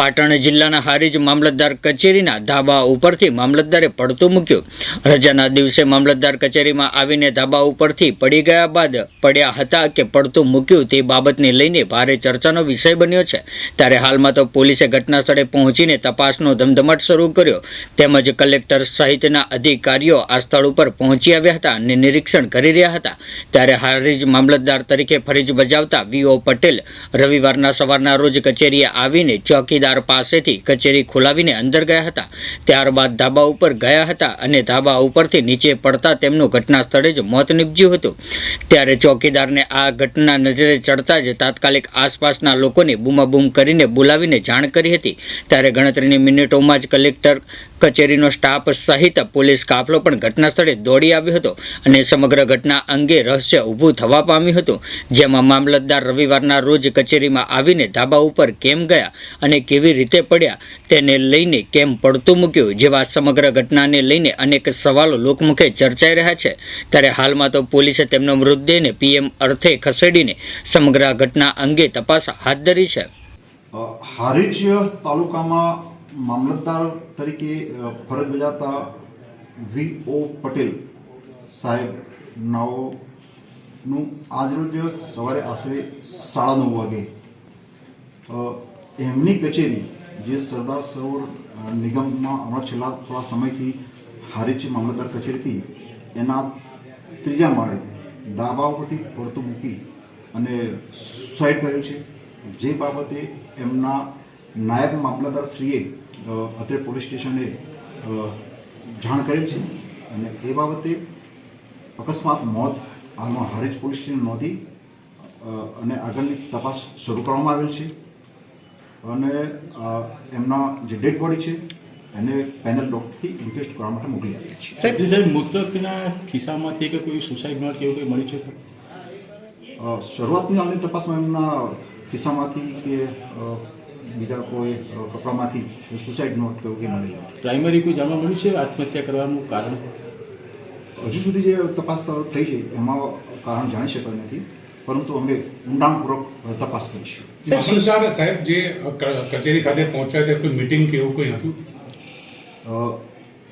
પાટણ જિલ્લાના હારીજ મામલતદાર કચેરીના ધાબા ઉપરથી મામલતદારે પડતું મૂક્યું. રજાના દિવસે મામલતદાર કચેરીમાં આવીને ધાબા ઉપરથી પડી ગયા બાદ પડ્યા હતા કે પડતું મૂક્યું તે બાબતને લઈને ભારે ચર્ચાનો વિષય બન્યો છે. ત્યારે હાલમાં તો પોલીસે ઘટના સ્થળે પહોંચીને તપાસનો ધમધમાટ શરૂ કર્યો. તેમજ કલેક્ટર સહિતના અધિકારીઓ આ સ્થળ ઉપર પહોંચી આવ્યા હતા અને નિરીક્ષણ કરી રહ્યા હતા. ત્યારે હારીજ મામલતદાર તરીકે ફરજ બજાવતા વીઓ પટેલ રવિવારના સવારના રોજ કચેરીએ આવીને ચોકીદાર પાસેથી કચેરી ખોલાવીને અંદર ગયા હતા. ત્યારબાદ ધાબા ઉપર ગયા હતા અને ધાબા ઉપરથી નીચે પડતા તેમનું ઘટના સ્થળે જ મોત નીપજ્યું હતું. ત્યારે ચોકીદારને આ ઘટના નજરે ચડતા જ તાત્કાલિક આસપાસના લોકોને બૂમાબૂમ કરીને બોલાવીને જાણ કરી હતી. ત્યારે ગણતરીની મિનિટોમાં જ કલેક્ટર કચેરીનો સ્ટાફ સહિત પોલીસ કાફલો પણ ઘટના સ્થળે દોડી આવ્યો હતો અને સમગ્ર ઘટના અંગે રહસ્ય ઊભું થવા પામ્યું હતું. જેમાં મામલતદાર રવિવારના રોજ કચેરીમાં આવીને ધાબા ઉપર કેમ ગયા અને કેવી રીતે પડ્યા તેને લઈને કેમ પડતું મૂક્યું, જેવા સમગ્ર ઘટનાને લઈને અનેક સવાલો લોકમુખે ચર્ચાઈ રહ્યા છે. ત્યારે હાલમાં તો પોલીસે તેમનો મૃતદેહને પીએમ અર્થે ખસેડીને સમગ્ર ઘટના અંગે તપાસ હાથ ધરી છે. હારીજ તાલુકામાં મામલતદાર તરીકે ફરજ બજાવતા વી ઓ પટેલ સાહેબ નાઓનું આજરોજ સવારે આશરે સાડા નવ વાગે એમની કચેરી જે સરદાર સરોવર નિગમમાં હમણાં છેલ્લા થોડા સમયથી હારીજ મામલતદાર કચેરીથી એના ત્રીજા માળે દાબા ઉપરથી પડતું મૂકી અને સુસાઇડ કર્યું છે. જે બાબતે એમના નાયબ મામલતદારશ્રીએ અત્રે પોલીસ સ્ટેશને જાણ કરેલ છે અને એ બાબતે અકસ્માત મોત હાલમાં હરેજ પોલીસ સ્ટેશન નોંધી અને આગળની તપાસ શરૂ કરવામાં આવેલ છે અને એમના જે ડેડ બોડી છે એને પેનલ ડોક્ટરથી ઇન્વેસ્ટ કરવા માટે મોકલી આપેલ છે સાહેબ સાહેબ મૃતકના ખિસ્સામાંથી કે કોઈ સુસાઇડ નોટ કે એવું કંઈ મળી છે? શરૂઆતની હાલની તપાસમાં એમના ખિસ્સામાંથી કે બીજા કોઈ કપડામાંથી સુસાઇડ નોટ કે એવું કંઈ પ્રાઇમરી કોઈ જાણવા મળ્યું છે? આત્મહત્યા કરવાનું કારણ? હજુ સુધી જે તપાસ થઈ છે એમાં કારણ જાણી શકાય નથી પરંતુ અમે ઊંડાણપૂર્વક તપાસ કરીશું. મામલતદાર સાહેબ જે કચેરી ખાતે પહોંચ્યા તે કોઈ મિટિંગ કે એવું કોઈ હતું?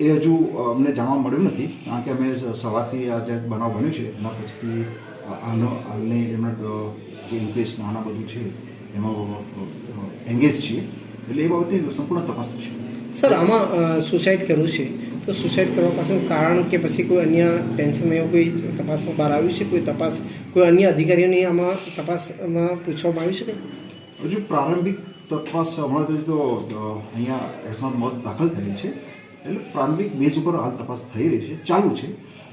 એ હજુ અમને જાણવા મળ્યું નથી કારણ કે અમે સવારથી આ જે બનાવ બન્યો છે એના પછીથી આનો હાલની એમના જે ઇન્ક્રીઝ આના બધું છે એમાં એંગેજ છીએ. એટલે એ બાબતે સંપૂર્ણ તપાસ થશે. સર આમાં સુસાઇડ કરવું છે. તો સુસાઇડ કરવા પાછળનું કારણ કે પછી કોઈ અન્ય ટેન્શન એવું કોઈ તપાસમાં બહાર આવ્યું છે? કોઈ તપાસ કોઈ અન્ય અધિકારીઓની આમાં તપાસમાં પૂછવામાં આવ્યું છે કે હજુ પ્રારંભિક તપાસ હમણાં તો તો અહીંયા અકસ્માત મોત દાખલ થયેલી છે. એટલે પ્રારંભિક બેઝ ઉપર હાલ તપાસ થઈ રહી છે. ચાલુ છે.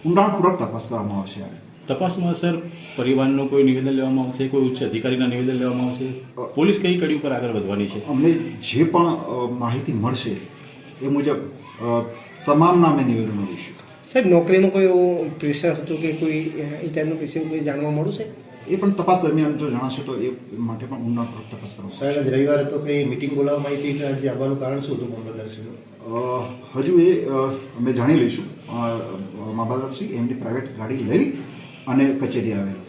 ઊંડાણપૂર્વક તપાસ કરવામાં આવશે આ તપાસમાં સર પરિવારનું કોઈ નિવેદન લેવામાં આવશે કોઈ ઉચ્ચ અધિકારીના નિવેદન લેવામાં આવશે? પોલીસ કઈ કડી ઉપર આગળ વધવાની છે? અમને જે પણ માહિતી મળશે એ મુજબ તમામ નામે નિવેદન લઈશું સાહેબ નોકરીનું કોઈ એવું પ્રેશર હતું કે કોઈ એ ટાઈપનું પ્રેશર કોઈ જાણવા મળ્યું છે? એ પણ તપાસ દરમિયાન જો જણાશે તો એ માટે પણ ઊંડાણપૂર્વક તપાસ કરો સાહેબ આજ રવિવારે તો કઈ મિટિંગ બોલાવવામાં આવી હતી કે આજે આવવાનું કારણ શું હતું મામલતદારશ્રીનું? હજુ એ અમે જાણી લઈશું. મામલતદારશ્રી એમની પ્રાઇવેટ ગાડી લઈ અને કચેરી આવેલી.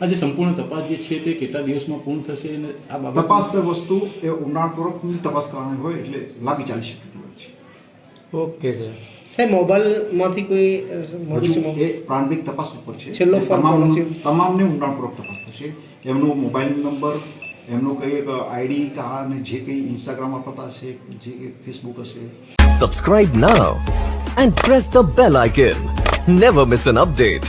આ જે સંપૂર્ણ તપાસ જે છે તે કેટલા દિવસમાં પૂર્ણ થશે અને આ બાબત તપાસ વસ્તુ એ ઊંડાણપૂર્વકની તપાસ કરવાની હોય એટલે લાગી ચાલી શકતી હોય છે. Okay sir. સાહેબ મોબાઈલમાંથી કોઈ? એ પ્રારંભિક તપાસ ઉપર છે. છેલ્લો તમામ તમામને ઊંડાણપૂર્વક તપાસ થશે. એમનો મોબાઈલ નંબર એમનો કઈ આઈડી કે આ ને જે કંઈ ઇન્સ્ટાગ્રામ પતા છે જે કંઈ ફેસબુક હશે. Subscribe now and press the bell icon never miss an update.